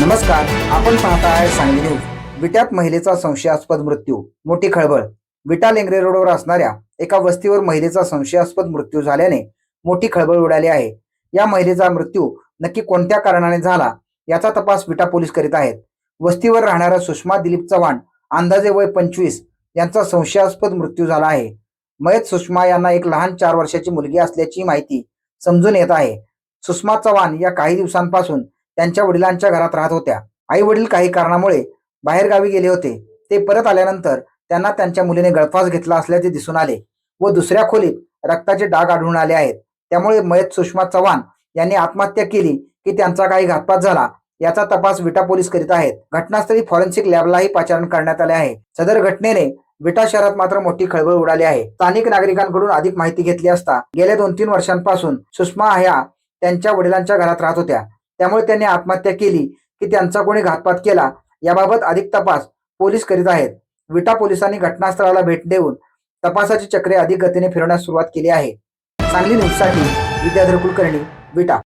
नमस्कार आपण पाहताय सांगली न्यूज. विट्यात महिलेचा संशयास्पद मृत्यू मोठी खळबळ. विटा लेंगरे रोडवर असणाऱ्या एका वस्तीवर महिलेचा संशयास्पद मृत्यू झाल्याने मोठी खळबळ उडाली आहे. या महिलेचा मृत्यू नक्की कोणत्या कारणाने झाला याचा तपास विटा पोलीस करीत आहेत. वस्तीवर राहणाऱ्या सुषमा दिलीप चव्हाण अंदाजे वय पंचवीस यांचा संशयास्पद मृत्यू झाला आहे. मयत सुषमा यांना एक लहान चार वर्षाची मुलगी असल्याची माहिती समजून येत आहे. सुषमा चव्हाण या काही दिवसांपासून त्यांच्या वडिलांच्या घरात राहत होत्या. आई वडील काही कारणामुळे बाहेरगावी गेले होते. ते परत आल्यानंतर त्यांना त्यांच्या मुलीने गळफास घेतला असल्याचे दिसून आले व दुसऱ्या खोलीत रक्ताचे डाग आढळून आले आहेत. त्यामुळे मयत सुषमा चव्हाण यांनी आत्महत्या केली की त्यांचा काही घातपात झाला याचा तपास विटा पोलीस करीत आहेत. घटनास्थळी फॉरेन्सिक लॅबलाही पाचारण करण्यात आले आहे. सदर घटनेने विटा शहरात मात्र मोठी खळबळ उडाली आहे. स्थानिक नागरिकांकडून अधिक माहिती घेतली असता गेल्या दोन तीन वर्षांपासून सुषमा ह्या त्यांच्या वडिलांच्या घरात राहत होत्या. त्यामुळे त्यांनी आत्महत्या केली की त्यांचा कोणी घातपात केला याबाबत अधिक तपास पोलीस करीत आहेत. विटा पोलिसांनी घटनास्थळाला भेट देऊन तपासाची चक्रे अधिक गतीने फिरवण्यास सुरुवात केली आहे. सांगली न्यूजसाठी विद्याधर कुलकर्णी विटा.